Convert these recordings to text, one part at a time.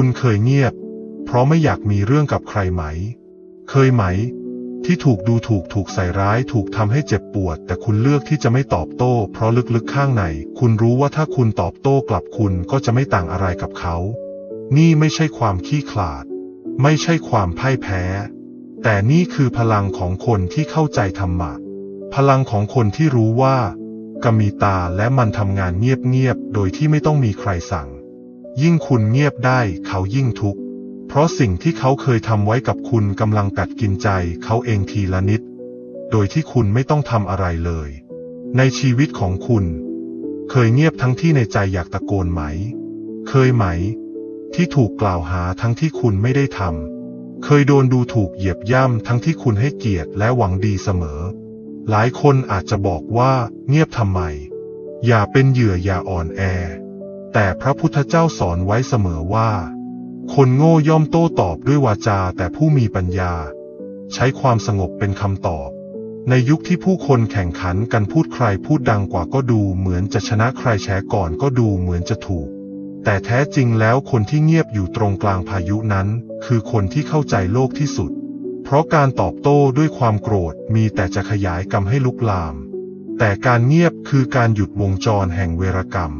คุณเคยเงียบ เพราะไม่อยากมีเรื่องกับใครไหม เคยไหม ที่ถูกดูถูกถูกใส่ร้ายถูกทำให้เจ็บปวด แต่คุณเลือกที่จะไม่ตอบโต้ เพราะลึกๆข้างใน คุณรู้ว่าถ้าคุณตอบโต้กลับคุณก็จะไม่ต่างอะไรกับเขา นี่ไม่ใช่ความขี้ขลาด ไม่ใช่ความพ่ายแพ้ แต่นี่คือพลังของคนที่เข้าใจธรรมะ พลังของคนที่รู้ว่ากมีตาและมันทำงานเงียบๆโดยที่ไม่ต้องมีใครสั่ง ยิ่งคุณเงียบได้เขายิ่งทุกข์ เพราะสิ่งที่เขาเคยทำไว้กับคุณกำลังกัดกินใจเขาเองทีละนิด โดยที่คุณไม่ต้องทำอะไรเลย ในชีวิตของคุณ เคยเงียบทั้งที่ในใจอยากตะโกนไหม เคยไหม ที่ถูกกล่าวหาทั้งที่คุณไม่ได้ทำ เคยโดนดูถูกเหยียบย่ำทั้งที่คุณให้เกียรติและหวังดีเสมอ หลายคนอาจจะบอกว่า เงียบทำไม อย่าเป็นเหยื่ออย่าอ่อนแอ แต่พระพุทธเจ้าสอนไว้เสมอว่า คนโง่ย่อมโต้ตอบด้วยวาจาแต่ผู้มีปัญญา ใช้ความสงบเป็นคำตอบ ในยุคที่ผู้คนแข่งขันกันพูดใครพูดดังกว่าก็ดูเหมือนจะชนะใครแฉก่อนก็ดูเหมือนจะถูก แต่แท้จริงแล้วคนที่เงียบอยู่ตรงกลางพายุนั้น คือคนที่เข้าใจโลกที่สุด เพราะการตอบโต้ด้วยความโกรธมีแต่จะขยายกรรมให้ลุกลาม แต่การเงียบคือการหยุดวงจรแห่งเวรกรรม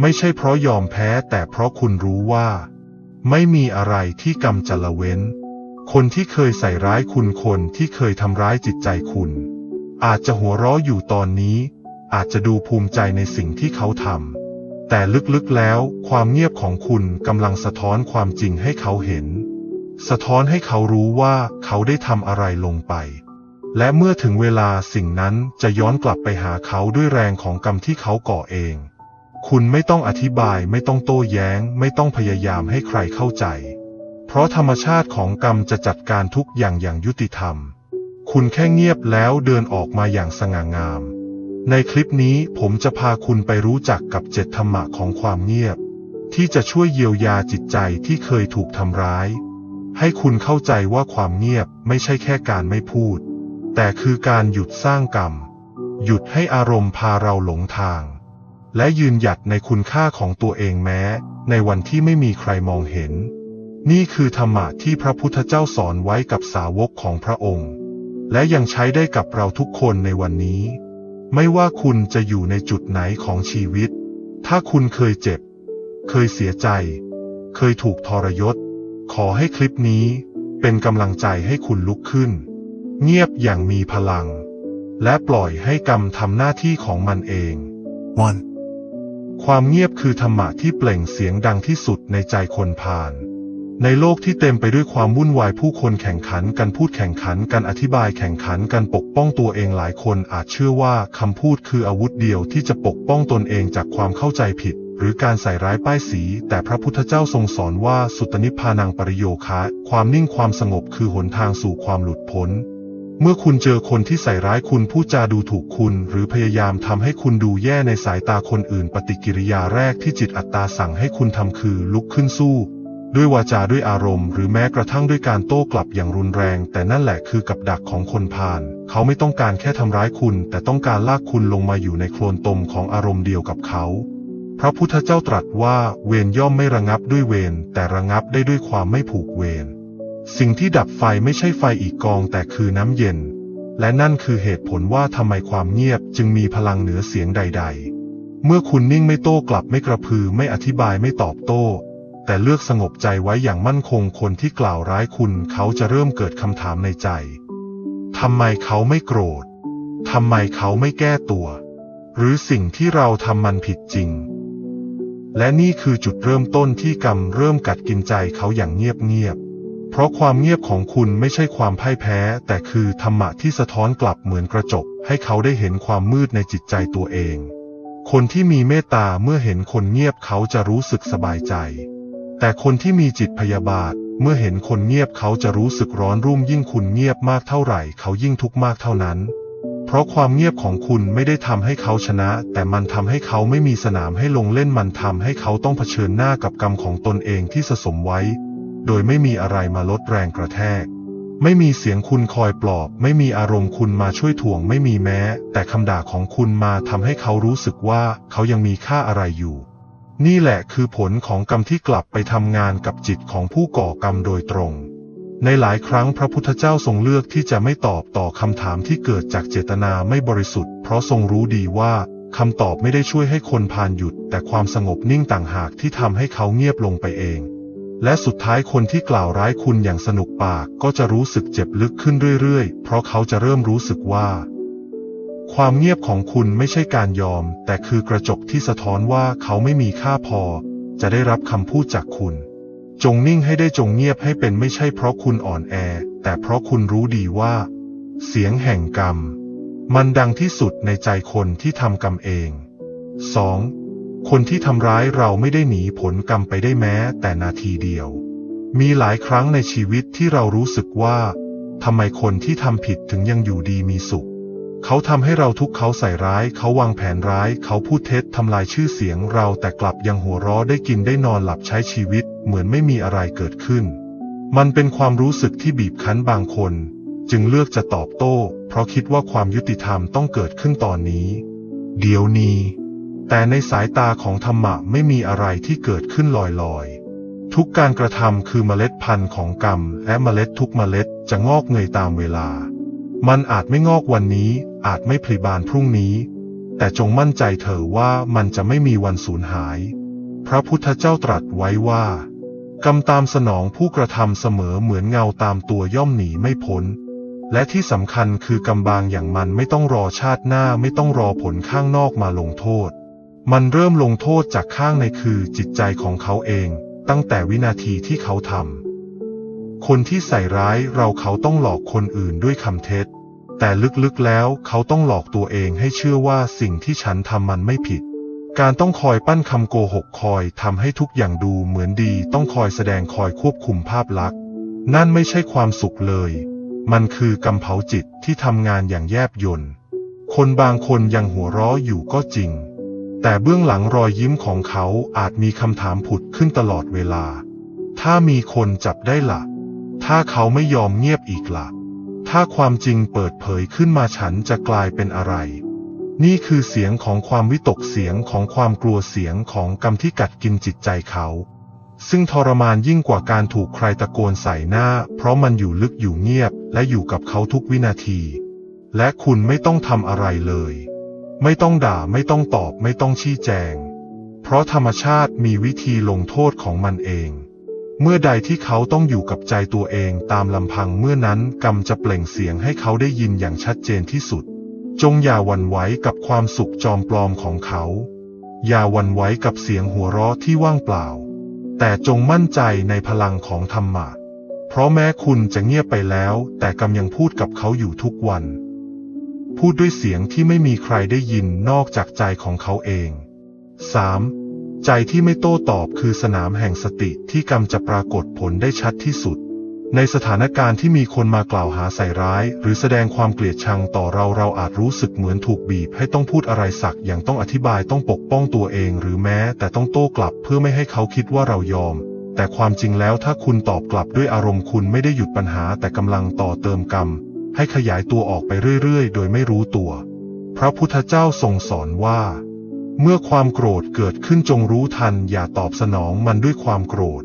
ไม่ใช่เพราะยอมแพ้แต่เพราะคุณรู้ว่า ไม่มีอะไรที่กรรมจะละเว้น คนที่เคยใส่ร้ายคุณคนที่เคยทำร้ายจิตใจคุณ อาจจะหัวเราะอยู่ตอนนี้ อาจจะดูภูมิใจในสิ่งที่เขาทำแต่ลึกๆแล้ว ความเงียบของคุณกำลังสะท้อนความจริงให้เขาเห็น สะท้อนให้เขารู้ว่าเขาได้ทำอะไรลงไปและเมื่อถึงเวลาสิ่งนั้นจะย้อนกลับไปหาเขาด้วยแรงของกรรมที่เขาก่อเอง คุณไม่ต้องอธิบายไม่ต้องโต้แย้ง ไม่ต้องพยายามให้ใครเข้าใจ เพราะธรรมชาติของกรรมจะจัดการทุกอย่างอย่างยุติธรรม คุณแค่เงียบแล้วเดินออกมาอย่างสง่างาม ในคลิปนี้ผมจะพาคุณไปรู้จักกับเจ็ดธรรมะของความเงียบ ที่จะช่วยเยียวยาจิตใจที่เคยถูกทำร้าย ให้คุณเข้าใจว่าความเงียบไม่ใช่แค่การไม่พูด แต่คือการหยุดสร้างกรรม หยุดให้อารมณ์พาเราหลงทาง และยืนหยัดในคุณค่าของตัวเองแม้ ในวันที่ไม่มีใครมองเห็น นี่คือธรรมะที่พระพุทธเจ้าสอนไว้กับสาวกของพระองค์ และยังใช้ได้กับเราทุกคนในวันนี้ ไม่ว่าคุณจะอยู่ในจุดไหนของชีวิต ถ้าคุณเคยเจ็บ เคยเสียใจ เคยถูกทรยศ ขอให้คลิปนี้ เป็นกำลังใจให้คุณลุกขึ้น เงียบอย่างมีพลัง และปล่อยให้กรรมทำหน้าที่ของมันเอง one, ความเงียบคือธรรมะที่เปล่งเสียงดังที่สุดในใจคนพาลในโลกที่เต็มไปด้วยความวุ่นวายผู้คนแข่งขันกันพูดแข่งขันกันอธิบายแข่งขันกันปกป้องตัวเองหลายคนอาจเชื่อว่าคำพูดคืออาวุธเดียวที่จะปกป้องตนเองจากความเข้าใจผิด หรือการใส่ร้ายป้ายสี แต่พระพุทธเจ้าทรงสอนว่าสุตนิพพานังปริโยคะ ความนิ่งความสงบคือหนทางสู่ความหลุดพ้น เมื่อคุณเจอคนที่ใส่ร้ายคุณพูดจาดูถูกคุณ หรือพยายามทำให้คุณดูแย่ในสายตาคนอื่น ปฏิกิริยาแรกที่จิตอัตตาสั่งให้คุณทำคือลุกขึ้นสู้ ด้วยวาจาด้วยอารมณ์ หรือแม้กระทั่งด้วยการโต้กลับอย่างรุนแรง แต่นั่นแหละคือกับดักของคนพาลเขาไม่ต้องการแค่ทำร้ายคุณ แต่ต้องการลากคุณลงมาอยู่ในโคลนตมของอารมณ์เดียวกับเขา พระพุทธเจ้าตรัสว่าเวรย่อมไม่ระงับด้วยเวรแต่ระงับได้ด้วยความไม่ผูกเวร สิ่งที่ดับไฟไม่ใช่ไฟอีกกองแต่คือน้ำเย็น และนั่นคือเหตุผลว่าทำไมความเงียบจึงมีพลังเหนือเสียงใด ๆ เมื่อคุณนิ่งไม่โต้กลับไม่กระพือไม่อธิบายไม่ตอบโต้ แต่เลือกสงบใจไว้อย่างมั่นคงคนที่กล่าวร้ายคุณเขาจะเริ่มเกิดคำถามในใจทำไมเขาไม่โกรธทำไมเขาไม่แก้ตัว หรือสิ่งที่เราทำมันผิดจริง และนี่คือจุดเริ่มต้นที่กรรมเริ่มกัดกินใจเขาอย่างเงียบๆ เพราะความเงียบของคุณไม่ใช่ความพ่ายแพ้ แต่คือธรรมะที่สะท้อนกลับเหมือนกระจก ให้เขาได้เห็นความมืดในจิตใจตัวเอง คนที่มีเมตตาเมื่อเห็นคนเงียบเขาจะรู้สึกสบายใจ แต่คนที่มีจิตพยาบาท เมื่อเห็นคนเงียบเขาจะรู้สึกร้อนรุ่มยิ่งคุณเงียบมากเท่าไหร่ เขายิ่งทุกข์มากเท่านั้น เพราะความเงียบของคุณไม่ได้ทำให้เขาชนะ แต่มันทำให้เขาไม่มีสนามให้ลงเล่นมันทำให้เขาต้องเผชิญหน้ากับกรรมของตนเองที่สะสมไว้ โดยไม่มีอะไรมาลดแรงกระแทก ไม่มีเสียงคุณคอยปลอบ ไม่มีอารมณ์คุณมาช่วยถ่วงไม่มีแม้ แต่คำด่าของคุณมาทำให้เขารู้สึกว่าเขายังมีค่าอะไรอยู่ นี่แหละคือผลของกรรมที่กลับไปทำงานกับจิตของผู้ก่อกรรมโดยตรง ในหลายครั้งพระพุทธเจ้าทรงเลือกที่จะไม่ตอบต่อคำถามที่เกิดจากเจตนาไม่บริสุทธิ์ เพราะทรงรู้ดีว่าคำตอบไม่ได้ช่วยให้คนพานหยุด แต่ความสงบนิ่งต่างหากที่ทำให้เขาเงียบลงไปเอง และสุดท้ายคนที่กล่าวร้ายคุณอย่างสนุกปากก็จะรู้สึกเจ็บลึกขึ้นเรื่อยๆ เพราะเขาจะเริ่มรู้สึกว่า ความเงียบของคุณไม่ใช่การยอม แต่คือกระจกที่สะท้อนว่าเขาไม่มีค่าพอ จะได้รับคำพูดจากคุณ จงนิ่งให้ได้จงเงียบให้เป็นไม่ใช่เพราะคุณอ่อนแอ แต่เพราะคุณรู้ดีว่า เสียงแห่งกรรม มันดังที่สุดในใจคนที่ทำกรรมเอง 2. คนที่ทำร้ายเราไม่ได้หนีผลกรรมไปได้แม้แต่นาทีเดียว มีหลายครั้งในชีวิตที่เรารู้สึกว่าทำไมคนที่ทำผิดถึงยังอยู่ดีมีสุข เขาทำให้เราทุกข์เขาใส่ร้าย เขาวางแผนร้าย เขาพูดเท็จทำลายชื่อเสียงเราแต่กลับยังหัวเราะได้กินได้นอนหลับใช้ชีวิต เหมือนไม่มีอะไรเกิดขึ้น มันเป็นความรู้สึกที่บีบคั้นบางคน จึงเลือกจะตอบโต้ เพราะคิดว่าความยุติธรรมต้องเกิดขึ้นตอนนี้ เดี๋ยวนี้ แต่ในสายตาของธรรมะไม่มีอะไรที่เกิดขึ้นลอยๆ ทุกการกระทำคือเมล็ดพันธุ์ของกรรม และเมล็ดทุกเมล็ดจะงอกเงยตามเวลา มันอาจไม่งอกวันนี้ อาจไม่ผลิบานพรุ่งนี้ แต่จงมั่นใจเถอะว่ามันจะไม่มีวันสูญหาย พระพุทธเจ้าตรัสไว้ว่ากรรมตามสนองผู้กระทำเสมอเหมือนเงาตามตัวย่อมหนีไม่พ้น และที่สำคัญคือกำบางอย่างมันไม่ต้องรอชาติหน้าไม่ต้องรอผลข้างนอกมาลงโทษ มันเริ่มลงโทษจากข้างในคือจิตใจของเขาเอง ตั้งแต่วินาทีที่เขาทำ คนที่ใส่ร้ายเราเขาต้องหลอกคนอื่นด้วยคำเท็จ แต่ลึกๆแล้วเขาต้องหลอกตัวเองให้เชื่อว่าสิ่งที่ฉันทำมันไม่ผิด การต้องคอยปั้นคำโกหกคอยทำให้ทุกอย่างดูเหมือนดีต้องคอยแสดงคอยควบคุมภาพลักษณ์ นั่นไม่ใช่ความสุขเลย มันคือกำเผาจิตที่ทำงานอย่างแยบยลคนบางคนยังหัวเราะอยู่ก็จริง แต่เบื้องหลังรอยยิ้มของเขาอาจมีคำถามผุดขึ้นตลอดเวลา ถ้ามีคนจับได้ละ่ะ ถ้าเขาไม่ยอมเงียบอีกละ่ะ ถ้าความจริงเปิดเผยขึ้นมาฉันจะกลายเป็นอะไร นี่คือเสียงของความวิตกเสียงของความกลัวเสียงของกรรมที่กัดกินจิตใจเขา ซึ่งทรมานยิ่งกว่าการถูกใครตะโกนใส่หน้า เพราะมันอยู่ลึกอยู่เงียบ และอยู่กับเขาทุกวินาที และคุณไม่ต้องทำอะไรเลย ไม่ต้องด่าไม่ต้องตอบไม่ต้องชี้แจง เพราะธรรมชาติมีวิธีลงโทษของมันเอง เมื่อใดที่เขาต้องอยู่กับใจตัวเองตามลำพังเมื่อนั้นกรรมจะเปล่งเสียงให้เขาได้ยินอย่างชัดเจนที่สุด จงอย่าหวั่นไหวกับความสุขจอมปลอมของเขา อย่าหวั่นไหวกับเสียงหัวเราะที่ว่างเปล่า แต่จงมั่นใจในพลังของธรรมะเพราะแม้คุณจะเงียบไปแล้ว แต่กรรมยังพูดกับเขาอยู่ทุกวัน พูดด้วยเสียงที่ไม่มีใครได้ยินนอกจากใจของเขาเอง 3. ใจที่ไม่โต้ตอบคือสนามแห่งสติที่กรรมจะปรากฏผลได้ชัดที่สุด ในสถานการณ์ที่มีคนมากล่าวหาใส่ร้าย หรือแสดงความเกลียดชังต่อเราเราอาจรู้สึกเหมือนถูกบีบให้ต้องพูดอะไรสักอย่างต้องอธิบายต้องปกป้องตัวเอง หรือแม้แต่ต้องโต้กลับเพื่อไม่ให้เขาคิดว่าเรายอมแต่ความจริงแล้วถ้าคุณตอบกลับด้วยอารมณ์คุณไม่ได้หยุดปัญหาแต่กำลังต่อเติมกรรม ให้ขยายตัวออกไปเรื่อยๆ โดยไม่รู้ตัว พระพุทธเจ้าทรงสอนว่า เมื่อความโกรธเกิดขึ้นจงรู้ทันอย่าตอบสนองมันด้วยความโกรธ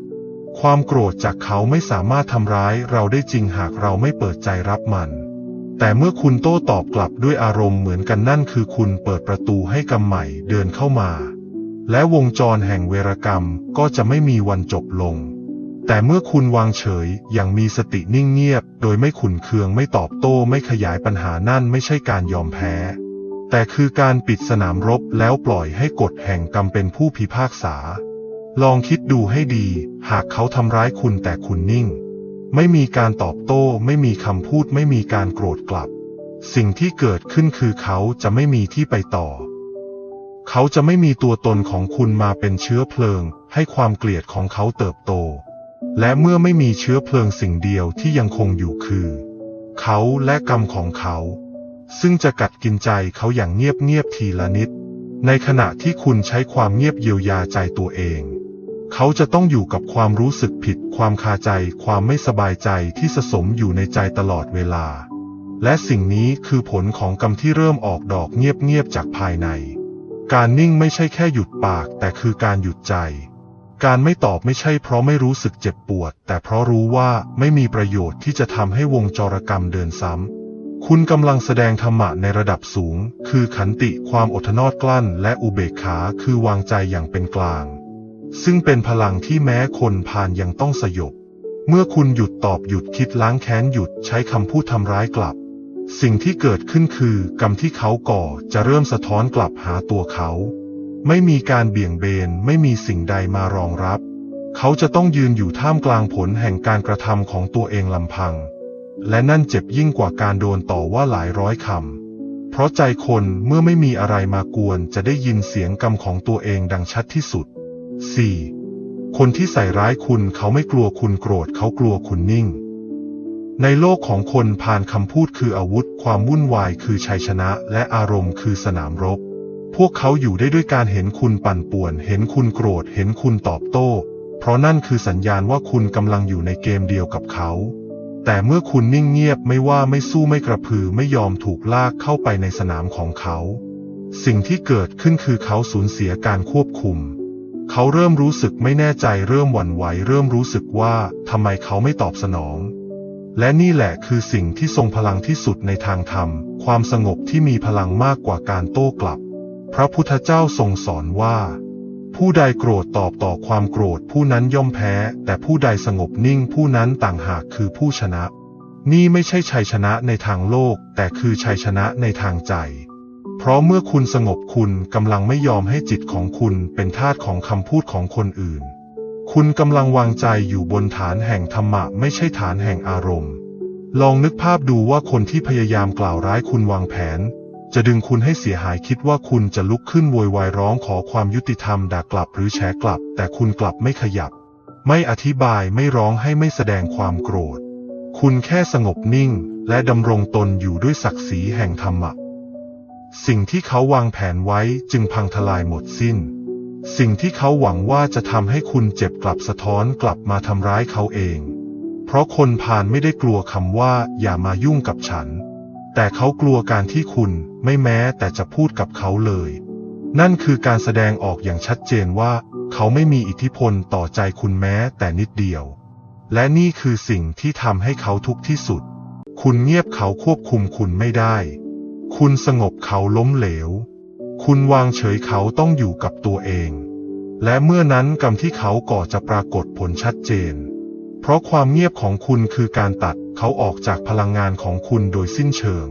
ความโกรธจากเขาไม่สามารถทำร้ายเราได้จริงหากเราไม่เปิดใจรับมัน แต่เมื่อคุณโต้ตอบกลับด้วยอารมณ์เหมือนกันนั่นคือคุณเปิดประตูให้กรรมใหม่เดินเข้ามา และวงจรแห่งเวรกรรมก็จะไม่มีวันจบลง แต่เมื่อคุณวางเฉยอย่างมีสตินิ่งเงียบ โดยไม่ขุนเคืองไม่ตอบโต้ไม่ขยายปัญหานั่นไม่ใช่การยอมแพ้ แต่คือการปิดสนามรบแล้วปล่อยให้กฎแห่งกรรมเป็นผู้พิพากษา ลองคิดดูให้ดี หากเขาทำร้ายคุณแต่คุณนิ่ง ไม่มีการตอบโต้ ไม่มีคำพูด ไม่มีการโกรธกลับ สิ่งที่เกิดขึ้นคือเขาจะไม่มีที่ไปต่อ เขาจะไม่มีตัวตนของคุณมาเป็นเชื้อเพลิง ให้ความเกลียดของเขาเติบโต และเมื่อไม่มีเชื้อเพลิงสิ่งเดียวที่ยังคงอยู่คือ เขาและกรรมของเขา ซึ่งจะกัดกินใจเขาอย่างเงียบๆทีละนิด ในขณะที่คุณใช้ความเงียบเยียวยาใจตัวเอง เขาจะต้องอยู่กับความรู้สึกผิด ความคาใจ ความไม่สบายใจที่สะสมอยู่ในใจตลอดเวลา และสิ่งนี้คือผลของกรรมที่เริ่มออกดอกเงียบๆจากภายใน การนิ่งไม่ใช่แค่หยุดปากแต่คือการหยุดใจ การไม่ตอบไม่ใช่เพราะไม่รู้สึกเจ็บปวด แต่เพราะรู้ว่าไม่มีประโยชน์ที่จะทำให้วงจรกรรมเดินซ้ำ คุณกำลังแสดงธรรมะในระดับสูง คือขันติความอดทนอดกลั้น และอุเบกขาคือวางใจอย่างเป็นกลาง ซึ่งเป็นพลังที่แม้คนผ่านยังต้องสยบ เมื่อคุณหยุดตอบหยุดคิดล้างแค้นหยุดใช้คำพูดทำร้ายกลับ สิ่งที่เกิดขึ้นคือกรรมที่เขาก่อจะเริ่มสะท้อนกลับหาตัวเขา ไม่มีการเบี่ยงเบนไม่มีสิ่งใดมารองรับ เขาจะต้องยืนอยู่ท่ามกลางผลแห่งการกระทำของตัวเองลำพัง และนั่นเจ็บยิ่งกว่าการโดนต่อว่าหลายร้อยคำ เพราะใจคนเมื่อไม่มีอะไรมากวนจะได้ยินเสียงกรรมของตัวเองดังชัดที่สุด 4. คนที่ใส่ร้ายคุณเขาไม่กลัวคุณโกรธเขากลัวคุณนิ่ง ในโลกของคนผ่านคำพูดคืออาวุธ ความวุ่นวายคือชัยชนะ และอารมณ์คือสนามรบ พวกเขาอยู่ได้ด้วยการเห็นคุณปั่นป่วน เห็นคุณโกรธ เห็นคุณตอบโต้ เพราะนั่นคือสัญญาณว่าคุณกำลังอยู่ในเกมเดียวกับเขา แต่เมื่อคุณนิ่งเงียบไม่ว่าไม่สู้ไม่กระพือไม่ยอมถูกลากเข้าไปในสนามของเขา สิ่งที่เกิดขึ้นคือเขาสูญเสียการควบคุม เขาเริ่มรู้สึกไม่แน่ใจเริ่มหวั่นไหวเริ่มรู้สึกว่าทำไมเขาไม่ตอบสนอง และนี่แหละคือสิ่งที่ทรงพลังที่สุดในทางธรรม ความสงบที่มีพลังมากกว่าการโต้กลับ พระพุทธเจ้าทรงสอนว่า ผู้ใดโกรธตอบต่อความโกรธผู้นั้นย่อมแพ้ แต่ผู้ใดสงบนิ่งผู้นั้นต่างหากคือผู้ชนะ นี่ไม่ใช่ชัยชนะในทางโลก แต่คือชัยชนะในทางใจ เพราะเมื่อคุณสงบคุณกำลังไม่ยอมให้จิตของคุณเป็นทาสของคำพูดของคนอื่น คุณกำลังวางใจอยู่บนฐานแห่งธรรมะไม่ใช่ฐานแห่งอารมณ์ ลองนึกภาพดูว่าคนที่พยายามกล่าวร้ายคุณวางแผน จะดึงคุณให้เสียหายคิดว่าคุณจะลุกขึ้นโวยวายร้องขอความยุติธรรมด่ากลับหรือแฉกลับ แต่คุณกลับไม่ขยับ ไม่อธิบายไม่ร้องให้ไม่แสดงความโกรธ คุณแค่สงบนิ่ง และดำรงตนอยู่ด้วยศักดิ์ศรีแห่งธรรมะสิ่งที่เขาวางแผนไว้จึงพังทลายหมดสิ้น สิ่งที่เขาหวังว่าจะทำให้คุณเจ็บกลับสะท้อนกลับมาทำร้ายเขาเอง เพราะคนพาลไม่ได้กลัวคำว่า อย่ามายุ่งกับฉัน แต่เขากลัวการที่คุณไม่แม้แต่จะพูดกับเขาเลย นั่นคือการแสดงออกอย่างชัดเจนว่า เขาไม่มีอิทธิพลต่อใจคุณแม้แต่นิดเดียว และนี่คือสิ่งที่ทำให้เขาทุกข์ที่สุด คุณเงียบเขาควบคุมคุณไม่ได้ คุณสงบเขาล้มเหลว คุณวางเฉยเขาต้องอยู่กับตัวเอง และเมื่อนั้นกรรมที่เขาก่อจะปรากฏผลชัดเจน เพราะความเงียบของคุณคือการตัดเขาออกจากพลังงานของคุณโดยสิ้นเชิง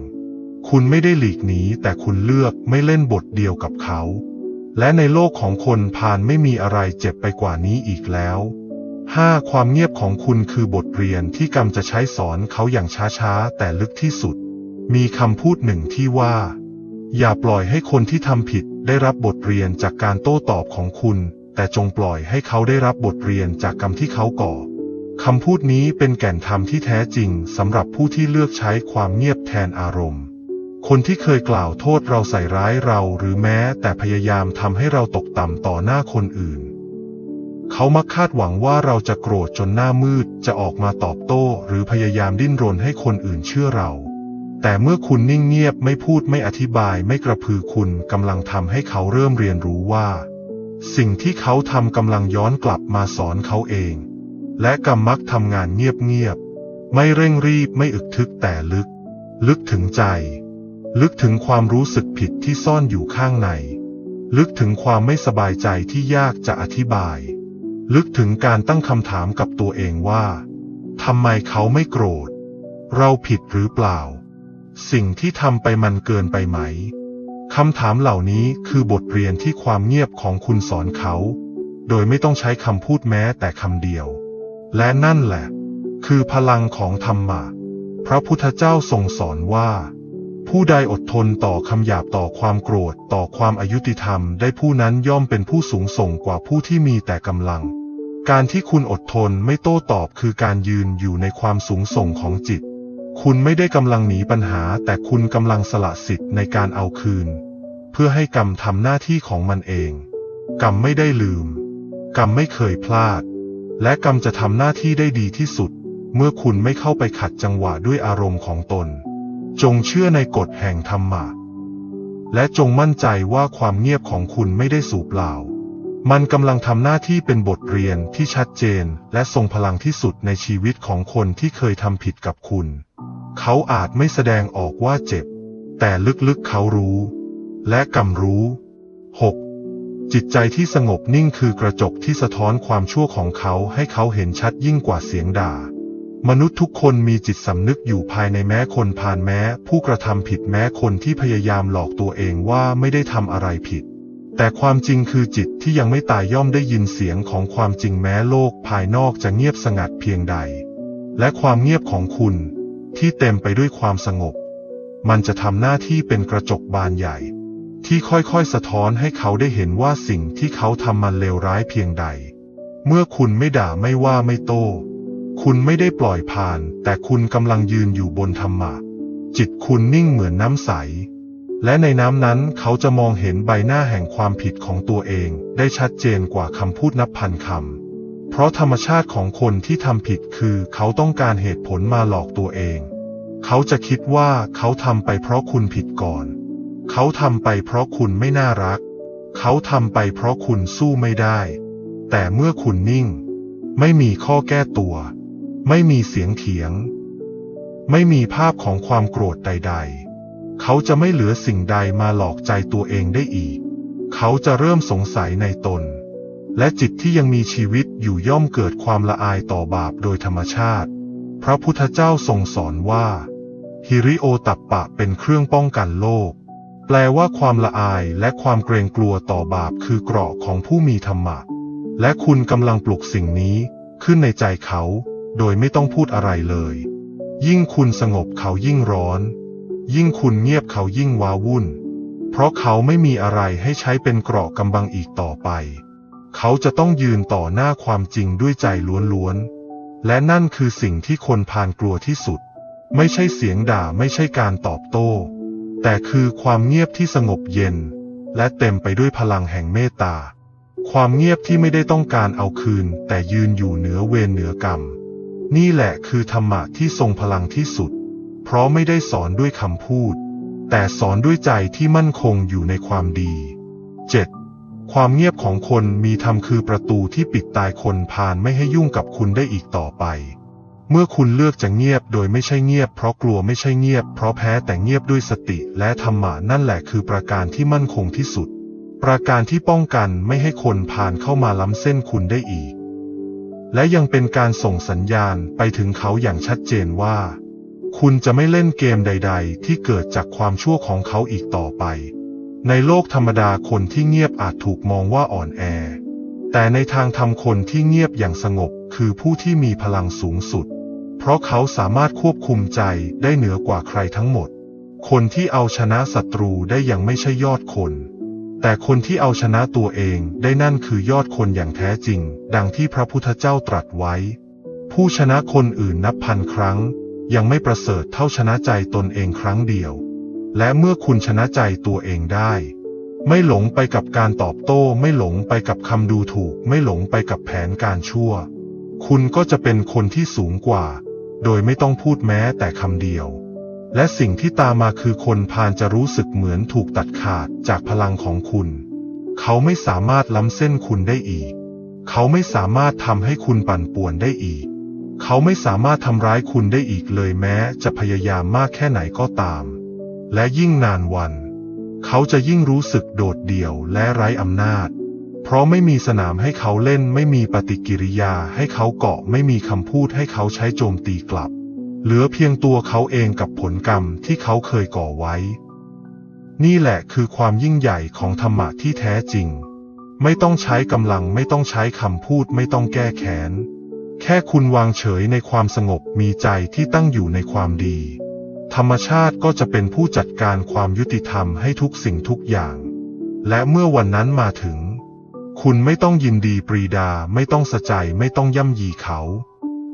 คุณไม่ได้หลีกหนีแต่คุณเลือกไม่เล่นบทเดียวกับเขา และในโลกของคนพาลไม่มีอะไรเจ็บไปกว่านี้อีกแล้ว 5. ความเงียบของคุณคือบทเรียนที่กรรมจะใช้สอนเขาอย่างช้าๆ แต่ลึกที่สุด มีคำพูดหนึ่งที่ว่า อย่าปล่อยให้คนที่ทำผิดได้รับบทเรียนจากการโต้ตอบของคุณ แต่จงปล่อยให้เขาได้รับบทเรียนจากกรรมที่เขาก่อ คำพูดนี้เป็นแก่นธรรมที่แท้จริงสำหรับผู้ที่เลือกใช้ความเงียบแทนอารมณ์ คนที่เคยกล่าวโทษเราใส่ร้ายเราหรือแม้แต่พยายามทำให้เราตกต่ำต่อหน้าคนอื่น เขามักคาดหวังว่าเราจะโกรธจนหน้ามืดจะออกมาตอบโต้หรือพยายามดิ้นรนให้คนอื่นเชื่อเรา แต่เมื่อคุณนิ่งเงียบไม่พูดไม่อธิบายไม่กระพือคุณกำลังทำให้เขาเริ่มเรียนรู้ว่า สิ่งที่เขาทำกำลังย้อนกลับมาสอนเขาเอง และกรรมมักทำงานเงียบๆ ไม่เร่งรีบไม่อึกทึกแต่ลึก ลึกถึงใจ ลึกถึงความรู้สึกผิดที่ซ่อนอยู่ข้างใน ลึกถึงความไม่สบายใจที่ยากจะอธิบาย ลึกถึงการตั้งคำถามกับตัวเองว่าทำไมเขาไม่โกรธ เราผิดหรือเปล่า สิ่งที่ทำไปมันเกินไปไหมคำถามเหล่านี้คือบทเรียนที่ความเงียบของคุณสอนเขา โดยไม่ต้องใช้คำพูดแม้แต่คำเดียว และนั่นแหละ คือพลังของธรรมะ พระพุทธเจ้าทรงสอนว่า ผู้ใดอดทนต่อคำหยาบต่อความโกรธต่อความอายุติธรรมได้ผู้นั้นย่อมเป็นผู้สูงส่งกว่าผู้ที่มีแต่กำลัง การที่คุณอดทนไม่โต้ตอบคือการยืนอยู่ในความสูงส่งของจิต คุณไม่ได้กำลังหนีปัญหา แต่คุณกำลังสละสิทธิ์ในการเอาคืน เพื่อให้กรรมทำหน้าที่ของมันเอง กรรมไม่ได้ลืม กรรมไม่เคยพลาด และกรรมจะทำหน้าที่ได้ดีที่สุด เมื่อคุณไม่เข้าไปขัดจังหวะด้วยอารมณ์ของตน จงเชื่อในกฎแห่งธรรมะ และจงมั่นใจว่าความเงียบของคุณไม่ได้สูบเปล่า มันกำลังทำหน้าที่เป็นบทเรียนที่ชัดเจน และทรงพลังที่สุดในชีวิตของคนที่เคยทำผิดกับคุณ เขาอาจไม่แสดงออกว่าเจ็บ แต่ลึกๆเขารู้ และกำรู้ 6. จิตใจที่สงบนิ่งคือกระจกที่สะท้อนความชั่วของเขาให้เขาเห็นชัดยิ่งกว่าเสียงด่า มนุษย์ทุกคนมีจิตสำนึกอยู่ภายในแม้คนผ่านแม้ ผู้กระทำผิดแม้คนที่พยายามหลอกตัวเองว่าไม่ได้ทำอะไรผิด แต่ความจริงคือจิตที่ยังไม่ตายย่อมได้ยินเสียงของความจริงแม้โลกภายนอกจะเงียบสงัดเพียงใด และความเงียบของคุณ ที่เต็มไปด้วยความสงบ มันจะทำหน้าที่เป็นกระจกบานใหญ่ ที่ค่อยๆสะท้อนให้เขาได้เห็นว่าสิ่งที่เขาทำมันเลวร้ายเพียงใด เมื่อคุณไม่ด่าไม่ว่าไม่โต้ คุณไม่ได้ปล่อยผ่าน แต่คุณกำลังยืนอยู่บนธรรมะ จิตคุณนิ่งเหมือนน้ำใส และในน้ำนั้นเขาจะมองเห็นใบหน้าแห่งความผิดของตัวเอง ได้ชัดเจนกว่าคำพูดนับพันคำ เพราะธรรมชาติของคนที่ทำผิดคือเขาต้องการเหตุผลมาหลอกตัวเอง เขาจะคิดว่าเขาทำไปเพราะคุณผิดก่อน เขาทำไปเพราะคุณไม่น่ารัก เขาทำไปเพราะคุณสู้ไม่ได้ แต่เมื่อคุณนิ่ง ไม่มีข้อแก้ตัว ไม่มีเสียงเถียง ไม่มีภาพของความโกรธใด ๆ เขาจะไม่เหลือสิ่งใดมาหลอกใจตัวเองได้อีก เขาจะเริ่มสงสัยในตน และจิตที่ยังมีชีวิตอยู่ย่อมเกิดความละอายต่อบาปโดยธรรมชาติ พระพุทธเจ้าทรงสอนว่า ฮิริโอตัปปะเป็นเครื่องป้องกันโลก แปลว่าความละอายและความเกรงกลัวต่อบาปคือเกราะของผู้มีธรรมะ และคุณกำลังปลุกสิ่งนี้ขึ้นในใจเขา โดยไม่ต้องพูดอะไรเลย ยิ่งคุณสงบเขายิ่งร้อน ยิ่งคุณเงียบเขายิ่งว้าวุ่น เพราะเขาไม่มีอะไรให้ใช้เป็นเกราะกำบังอีกต่อไป เขาจะต้องยืนต่อหน้าความจริงด้วยใจล้วนๆ และนั่นคือสิ่งที่คนพานกลัวที่สุด ไม่ใช่เสียงด่าไม่ใช่การตอบโต้ แต่คือความเงียบที่สงบเย็น และเต็มไปด้วยพลังแห่งเมตตา ความเงียบที่ไม่ได้ต้องการเอาคืน แต่ยืนอยู่เหนือเวรเหนือกรรม นี่แหละคือธรรมะที่ทรงพลังที่สุด เพราะไม่ได้สอนด้วยคำพูด แต่สอนด้วยใจที่มั่นคงอยู่ในความดี 7. ความเงียบของคนมีธรรมคือประตูที่ปิดตายคนพานไม่ให้ยุ่งกับคุณได้อีกต่อไป เมื่อคุณเลือกจะเงียบโดยไม่ใช่เงียบเพราะกลัวไม่ใช่เงียบเพราะแพ้แต่เงียบด้วยสติและธรรมะนั่นแหละคือประการที่มั่นคงที่สุด ประการที่ป้องกันไม่ให้คนผ่านเข้ามาล้ำเส้นคุณได้อีก และยังเป็นการส่งสัญญาณไปถึงเขาอย่างชัดเจนว่า คุณจะไม่เล่นเกมใด ๆ ที่เกิดจากความชั่วของเขาอีกต่อไป ในโลกธรรมดาคนที่เงียบอาจถูกมองว่าอ่อนแอ แต่ในทางธรรมคนที่เงียบอย่างสงบคือผู้ที่มีพลังสูงสุด เพราะเขาสามารถควบคุมใจได้เหนือกว่าใครทั้งหมด คนที่เอาชนะศัตรูได้ยังไม่ใช่ยอดคน แต่คนที่เอาชนะตัวเองได้นั่นคือยอดคนอย่างแท้จริง ดังที่พระพุทธเจ้าตรัสไว้ ผู้ชนะคนอื่นนับพันครั้ง ยังไม่ประเสริฐเท่าชนะใจตนเองครั้งเดียว และเมื่อคุณชนะใจตัวเองได้ ไม่หลงไปกับการตอบโต้ ไม่หลงไปกับคำดูถูก ไม่หลงไปกับแผนการชั่ว คุณก็จะเป็นคนที่สูงกว่า โดยไม่ต้องพูดแม้แต่คำเดียว และสิ่งที่ตามมาคือคนพาลจะรู้สึกเหมือนถูกตัดขาดจากพลังของคุณ เขาไม่สามารถล้ำเส้นคุณได้อีก เขาไม่สามารถทำให้คุณปั่นป่วนได้อีก เขาไม่สามารถทำร้ายคุณได้อีกเลยแม้จะพยายามมากแค่ไหนก็ตาม และยิ่งนานวัน เขาจะยิ่งรู้สึกโดดเดี่ยวและไร้อำนาจ เพราะไม่มีสนามให้เขาเล่น ไม่มีปฏิกิริยาให้เขาเกาะ ไม่มีคำพูดให้เขาใช้โจมตีกลับ เหลือเพียงตัวเขาเองกับผลกรรมที่เขาเคยก่อไว้ นี่แหละคือความยิ่งใหญ่ของธรรมะที่แท้จริง ไม่ต้องใช้กำลัง ไม่ต้องใช้คำพูด ไม่ต้องแก้แค้น แค่คุณวางเฉยในความสงบ มีใจที่ตั้งอยู่ในความดี ธรรมชาติก็จะเป็นผู้จัดการความยุติธรรมให้ทุกสิ่งทุกอย่าง และเมื่อวันนั้นมาถึง คุณไม่ต้องยินดีปรีดาไม่ต้องสะใจไม่ต้องย่ำยีเขา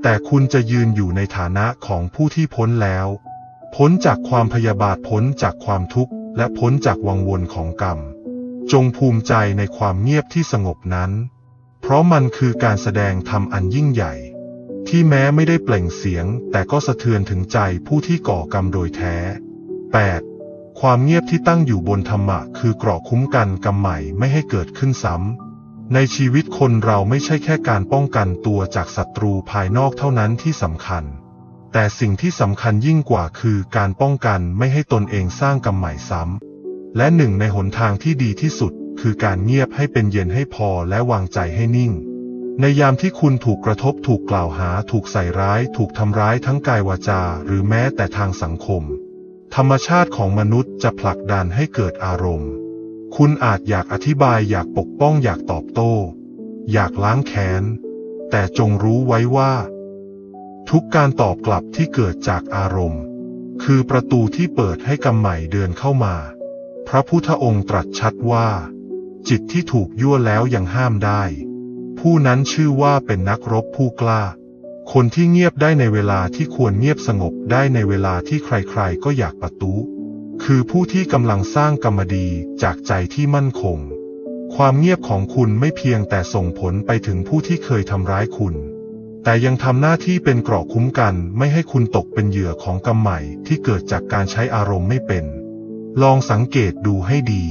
แต่คุณจะยืนอยู่ในฐานะของผู้ที่พ้นแล้ว พ้นจากความพยาบาทพ้นจากความทุกข์ และพ้นจากวังวนของกรรม จงภูมิใจในความเงียบที่สงบนั้น เพราะมันคือการแสดงธรรมอันยิ่งใหญ่ ที่แม้ไม่ได้เปล่งเสียง แต่ก็สะเทือนถึงใจผู้ที่ก่อกรรมโดยแท้ 8. ความเงียบที่ตั้งอยู่บนธรรมะคือเกราะคุ้มกันกรรมใหม่ไม่ให้เกิดขึ้นซ้ำ ในชีวิตคนเราไม่ใช่แค่การป้องกันตัวจากศัตรูภายนอกเท่านั้นที่สำคัญ แต่สิ่งที่สำคัญยิ่งกว่าคือการป้องกันไม่ให้ตนเองสร้างกรรมใหม่ซ้ำ และหนึ่งในหนทางที่ดีที่สุดคือการเงียบให้เป็นเย็นให้พอและวางใจให้นิ่ง ในยามที่คุณถูกกระทบถูกกล่าวหา ถูกใส่ร้าย ถูกทำร้ายทั้งกายวาจา หรือแม้แต่ทางสังคม ธรรมชาติของมนุษย์จะผลักดันให้เกิดอารมณ์ คุณอาจอยากอธิบายอยากปกป้องอยากตอบโต้ อยากล้างแค้น แต่จงรู้ไว้ว่า ทุกการตอบกลับที่เกิดจากอารมณ์ คือประตูที่เปิดให้กรรมใหม่เดินเข้ามา พระพุทธองค์ตรัสชัดว่า จิตที่ถูกยั่วแล้วยังห้ามได้ ผู้นั้นชื่อว่าเป็นนักรบผู้กล้า คนที่เงียบได้ในเวลาที่ควรเงียบสงบได้ในเวลาที่ใครๆก็อยากปะตูคือผู้ที่กำลังสร้างกรรมดีจากใจที่มั่นคง ความเงียบของคุณไม่เพียงแต่ส่งผลไปถึงผู้ที่เคยทำร้ายคุณ แต่ยังทำหน้าที่เป็นเกราะคุ้มกันไม่ให้คุณตกเป็นเหยื่อของกรรมใหม่ที่เกิดจากการใช้อารมณ์ไม่เป็น ลองสังเกตดูให้ดี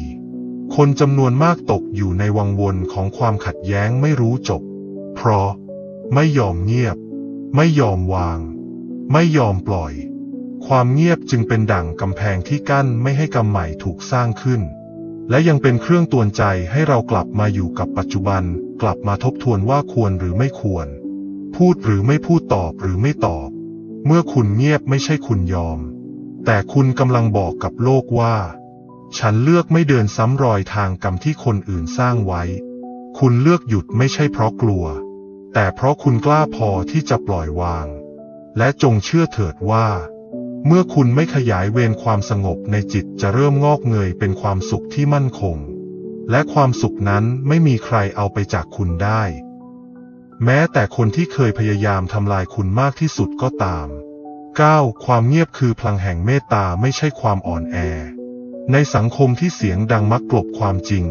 คนจำนวนมากตกอยู่ในวังวนของความขัดแย้งไม่รู้จบ เพราะ ไม่ยอมเงียบ ไม่ยอมวาง ไม่ยอมปล่อย ความเงียบจึงเป็นดั่งกำแพงที่กั้นไม่ให้กรรมใหม่ถูกสร้างขึ้น และยังเป็นเครื่องตวนใจให้เรากลับมาอยู่กับปัจจุบัน กลับมาทบทวนว่าควรหรือไม่ควร พูดหรือไม่พูดตอบหรือไม่ตอบ เมื่อคุณเงียบไม่ใช่คุณยอม แต่คุณกำลังบอกกับโลกว่า ฉันเลือกไม่เดินซ้ำรอยทางกรรมที่คนอื่นสร้างไว้ คุณเลือกหยุดไม่ใช่เพราะกลัว แต่เพราะคุณกล้าพอที่จะปล่อยวาง และจงเชื่อเถิดว่า เมื่อคุณไม่ขยายเวรความสงบในจิตจะเริ่มงอกเงยเป็นความสุขที่มั่นคง และความสุขนั้นไม่มีใครเอาไปจากคุณได้ แม้แต่คนที่เคยพยายามทำลายคุณมากที่สุดก็ตาม 9. ความเงียบคือพลังแห่งเมตตาไม่ใช่ความอ่อนแอ ในสังคมที่เสียงดังมักกลบความจริง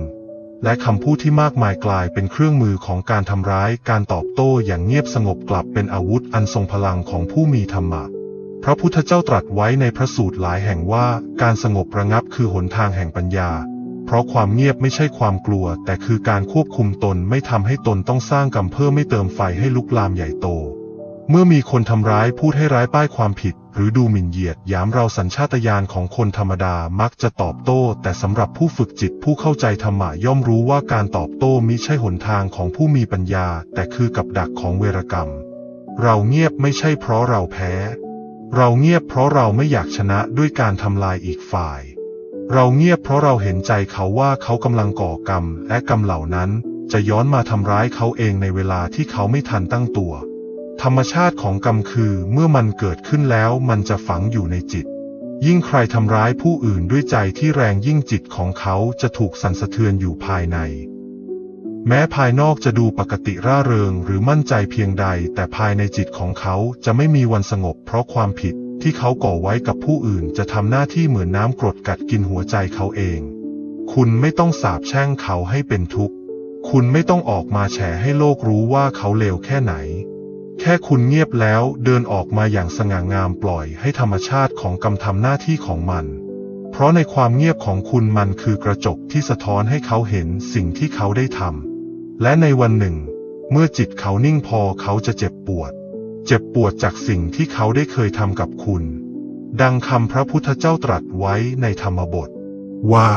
และคำพูดที่มากมายกลายเป็นเครื่องมือของการทำร้าย การตอบโต้อย่างเงียบสงบกลับเป็นอาวุธอันทรงพลังของผู้มีธรรมะพระพุทธเจ้าตรัสไว้ในพระสูตรหลายแห่งว่า การสงบระงับคือหนทางแห่งปัญญา เพราะความเงียบไม่ใช่ความกลัว แต่คือการควบคุมตนไม่ทำให้ตนต้องสร้างกรรมเพิ่มไม่เติมไฟให้ลุกลามใหญ่โต เมื่อมีคนทำร้ายพูดให้ร้ายป้ายความผิด หรือดูหมิ่นเหยียดยามเราสัญชาตญาณของคนธรรมดามักจะตอบโต้ แต่สำหรับผู้ฝึกจิตผู้เข้าใจธรรมะย่อมรู้ว่าการตอบโต้มิใช่หนทางของผู้มีปัญญา แต่คือกับดักของเวรกรรม เราเงียบไม่ใช่เพราะเราแพ้ เราเงียบเพราะเราไม่อยากชนะด้วยการทำลายอีกฝ่าย เราเงียบเพราะเราเห็นใจเขาว่าเขากำลังก่อกรรม และกรรมเหล่านั้น จะย้อนมาทำร้ายเขาเองในเวลาที่เขาไม่ทันตั้งตัว ธรรมชาติของกรรมคือเมื่อมันเกิดขึ้นแล้วมันจะฝังอยู่ในจิต ยิ่งใครทำร้ายผู้อื่นด้วยใจที่แรงยิ่งจิตของเขาจะถูกสั่นสะเทือนอยู่ภายใน แม้ภายนอกจะดูปกติร่าเริงหรือมั่นใจเพียงใด แต่ภายในจิตของเขาจะไม่มีวันสงบเพราะความผิดที่เขาก่อไว้กับผู้อื่นจะทำหน้าที่เหมือนน้ำกรดกัดกินหัวใจเขาเอง คุณไม่ต้องสาบแช่งเขาให้เป็นทุกข์ คุณไม่ต้องออกมาแฉให้โลกรู้ว่าเขาเลวแค่ไหน แค่คุณเงียบแล้วเดินออกมาอย่างสง่างามปล่อยให้ธรรมชาติของกรรมทำหน้าที่ของมัน เพราะในความเงียบของคุณมันคือกระจกที่สะท้อนให้เขาเห็นสิ่งที่เขาได้ทำ และในวันหนึ่ง เมื่อจิตเขานิ่งพอเขาจะเจ็บปวด เจ็บปวดจากสิ่งที่เขาได้เคยทำกับคุณ ดังคำพระพุทธเจ้าตรัสไว้ในธรรมบท ว่า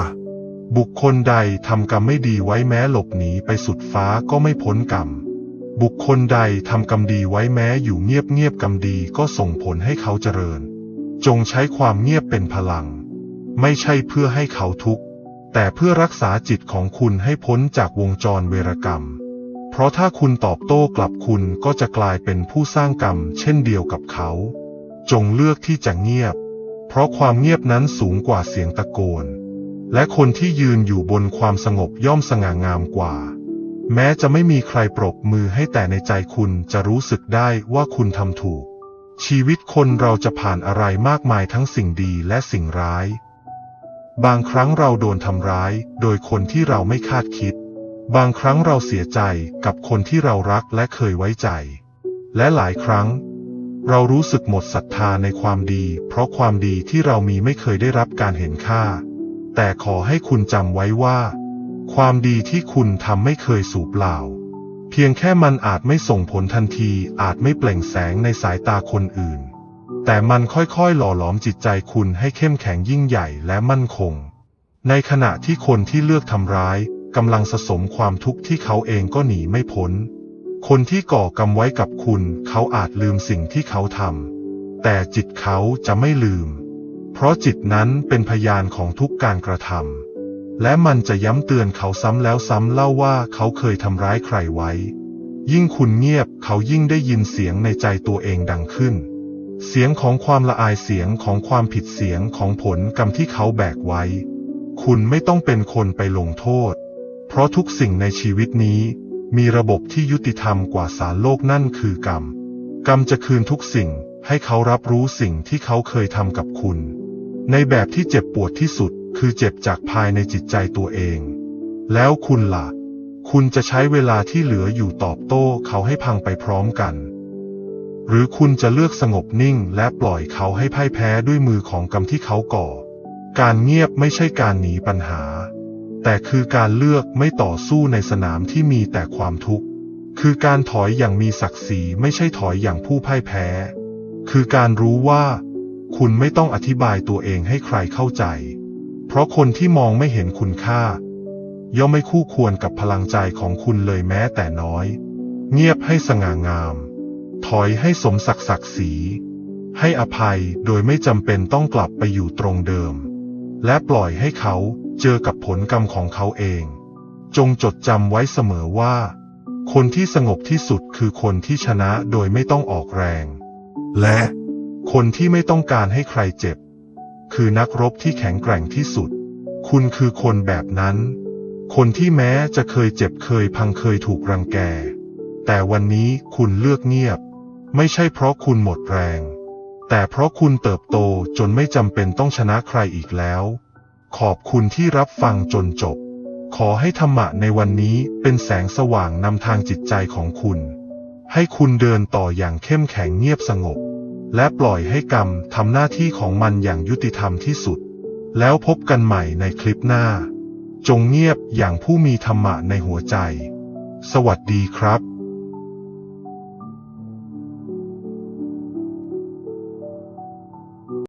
บุคคลใดทำกรรมไม่ดีไว้แม้หลบหนีไปสุดฟ้าก็ไม่พ้นกรรม บุคคลใดทำกรรมดีไว้แม้อยู่เงียบเงียบๆกรรมดีก็ส่งผลให้เขาเจริญ จงใช้ความเงียบเป็นพลัง ไม่ใช่เพื่อให้เขาทุกข์ แต่เพื่อรักษาจิตของคุณให้พ้นจากวงจรเวรกรรม เพราะถ้าคุณตอบโต้กลับคุณก็จะกลายเป็นผู้สร้างกรรม เช่นเดียวกับเขา จงเลือกที่จะเงียบ เพราะความเงียบนั้นสูงกว่าเสียงตะโกน และคนที่ยืนอยู่บนความสงบย่อมสง่างามกว่า แม้จะไม่มีใครปรบมือให้แต่ในใจคุณจะรู้สึกได้ว่าคุณทำถูก ชีวิตคนเราจะผ่านอะไรมากมายทั้งสิ่งดีและสิ่งร้าย บางครั้งเราโดนทำร้ายโดยคนที่เราไม่คาดคิด บางครั้งเราเสียใจกับคนที่เรารักและเคยไว้ใจ และหลายครั้ง เรารู้สึกหมดศรัทธาในความดี เพราะความดีที่เรามีไม่เคยได้รับการเห็นค่า แต่ขอให้คุณจำไว้ว่า ความดีที่คุณทำไม่เคยสูบเปล่า เพียงแค่มันอาจไม่ส่งผลทันทีอาจไม่เปล่งแสงในสายตาคนอื่น แต่มันค่อยๆ หล่อหลอมจิตใจคุณให้เข้มแข็งยิ่งใหญ่และมั่นคง ในขณะที่คนที่เลือกทำร้ายกำลังสะสมความทุกข์ที่เขาเองก็หนีไม่พ้น คนที่ก่อกรรมไว้กับคุณ เขาอาจลืมสิ่งที่เขาทำแต่จิตเขาจะไม่ลืม เพราะจิตนั้นเป็นพยานของทุกการกระทำ และมันจะย้ำเตือนเขาซ้ำแล้วซ้ำเล่าว่าเขาเคยทำร้ายใครไว้ ยิ่งคุณเงียบเขายิ่งได้ยินเสียงในใจตัวเองดังขึ้น เสียงของความละอายเสียงของความผิดเสียงของผลกรรมที่เขาแบกไว้ คุณไม่ต้องเป็นคนไปลงโทษ เพราะทุกสิ่งในชีวิตนี้ มีระบบที่ยุติธรรมกว่าสารโลกนั่นคือกรรม กรรมจะคืนทุกสิ่งให้เขารับรู้สิ่งที่เขาเคยทำกับคุณ ในแบบที่เจ็บปวดที่สุด คือเจ็บจากภายในจิตใจตัวเอง แล้วคุณล่ะ คุณจะใช้เวลาที่เหลืออยู่ตอบโต้เขาให้พังไปพร้อมกัน หรือคุณจะเลือกสงบนิ่งและปล่อยเขาให้พ่ายแพ้ด้วยมือของกรรมที่เขาก่อ การเงียบไม่ใช่การหนีปัญหา แต่คือการเลือกไม่ต่อสู้ในสนามที่มีแต่ความทุกข์ คือการถอยอย่างมีศักดิ์ศรีไม่ใช่ถอยอย่างผู้พ่ายแพ้ คือการรู้ว่า คุณไม่ต้องอธิบายตัวเองให้ใครเข้าใจ เพราะคนที่มองไม่เห็นคุณค่า ย่อมไม่คู่ควรกับพลังใจของคุณเลยแม้แต่น้อย เงียบให้สง่างาม ถอยให้สมศักดิ์ศักดิ์ศรีให้อภัยโดยไม่จำเป็นต้องกลับไปอยู่ตรงเดิม และปล่อยให้เขาเจอกับผลกรรมของเขาเอง จงจดจำไว้เสมอว่า คนที่สงบที่สุดคือคนที่ชนะโดยไม่ต้องออกแรง และคนที่ไม่ต้องการให้ใครเจ็บ คือนักรบที่แข็งแกร่งที่สุด คุณคือคนแบบนั้น คนที่แม้จะเคยเจ็บเคยพังเคยถูกรังแก แต่วันนี้คุณเลือกเงียบ ไม่ใช่เพราะคุณหมดแรง แต่เพราะคุณเติบโตจนไม่จำเป็นต้องชนะใครอีกแล้ว ขอบคุณที่รับฟังจนจบ ขอให้ธรรมะในวันนี้เป็นแสงสว่างนำทางจิตใจของคุณ ให้คุณเดินต่ออย่างเข้มแข็งเงียบสงบ และปล่อยให้กรรมทำหน้าที่ของมันอย่างยุติธรรมที่สุด แล้วพบกันใหม่ในคลิปหน้า จงเงียบอย่างผู้มีธรรมะในหัวใจ สวัสดีครับ